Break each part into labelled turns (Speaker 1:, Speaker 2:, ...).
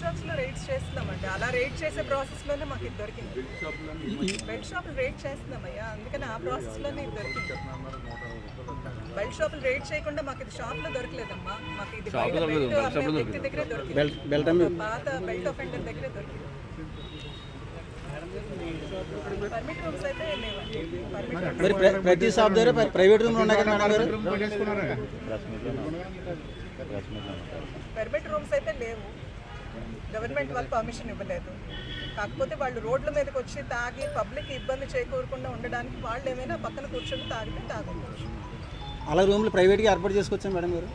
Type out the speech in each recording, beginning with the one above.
Speaker 1: షాప్స్లో రేట్స్ చేస్తున్నామండి. అలా రేట్ చేసే ప్రాసెస్లోనే మాకు ఇది దొరికింది. షాపులు రేట్ చేస్తున్నామయ్యా. అందుకని ఆ ప్రాసెస్లోనే ఇది దొరికింది. బెల్ట్ షాపులు రేట్ చేయకుండా మాకు ఇది షాప్లో దొరకలేదమ్మా. మాకు ఇది వ్యక్తి దగ్గరే దొరికింది. పాత బెల్ట్ ఆఫెండర్ దగ్గరే దొరికింది.
Speaker 2: మరి ప్రతి షాప్ దగ్గర ప్ర- ప్రైవేట్ రూమ్లు ఉన్నాయి కదా మేడం గారు?
Speaker 1: పర్మిట్ రూమ్స్ అయితే లేవు. గవర్నమెంట్ వాళ్ళు పర్మిషన్ ఇవ్వలేదు. కాకపోతే వాళ్ళు రోడ్ల మీదకి వచ్చి తాగి పబ్లిక్ ఇబ్బంది చేకూరకుండా ఉండడానికి వాళ్ళు ఏమైనా పక్కన కూర్చొని తాగితే తాగొచ్చు.
Speaker 2: అలా రూమ్లు ప్రైవేట్గా ఏర్పాటు చేసుకొచ్చా మేడం గారు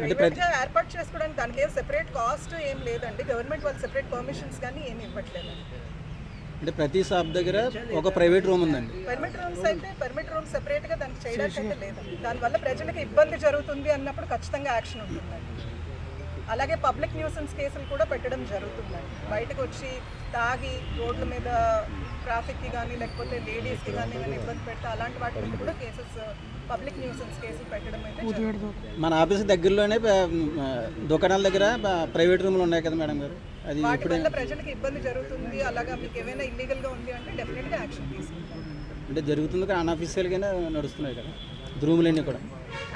Speaker 1: ప్రైవేట్గా ఏర్పాటు చేసుకోవడానికి దానికి ఏం సెపరేట్ కాస్ట్ ఏం లేదండి. గవర్నమెంట్ వాళ్ళు సెపరేట్ పర్మిషన్స్ కానీ ఏమి ఇవ్వట్లేదు.
Speaker 2: అంటే ప్రతి షాప్ దగ్గర ఒక ప్రైవేట్ రూమ్ ఉందండి.
Speaker 1: పర్మిట్ రూమ్స్ అయితే పర్మిట్ రూమ్స్ సెపరేట్గా దానికి చేయడానికి అయితే దానివల్ల ప్రజలకు ఇబ్బంది జరుగుతుంది అన్నప్పుడు ఖచ్చితంగా యాక్షన్ ఉంటుందండి. అలాగే పబ్లిక్ న్యూసెన్స్ కేసులు కూడా పెట్టడం జరుగుతుందండి. బయటకు వచ్చి తాగి రోడ్ల మీద ట్రాఫిక్కి కానీ లేకపోతే లేడీస్కి కానీ ఏమైనా ఇబ్బంది పెడితే అలాంటి వాటి మీద కూడా కేసెస్ పబ్లిక్ న్యూసెన్స్ కేసులు పెట్టడం అయితే
Speaker 2: మన ఆఫీస్ దగ్గరలోనే దుకాణాల దగ్గర ప్రైవేట్ రూమ్లు ఉన్నాయి కదా మేడం గారు? అది
Speaker 1: వాటి వల్ల ప్రజలకు ఇబ్బంది జరుగుతుంది. అలాగా మీకు ఏమైనా ఇల్లీగల్గా ఉంది అంటే డెఫినెట్గా యాక్షన్ తీసుకుంటాం.
Speaker 2: అంటే జరుగుతుంది కానీ అన్అఫీషియల్గానే నడుస్తున్నాయి కదా? రూములన్నీ కూడా.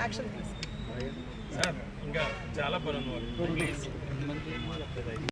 Speaker 1: యాక్షన్ తీసుకుంటాం.
Speaker 3: సార్ ఇంకా చాలా పని ఉంది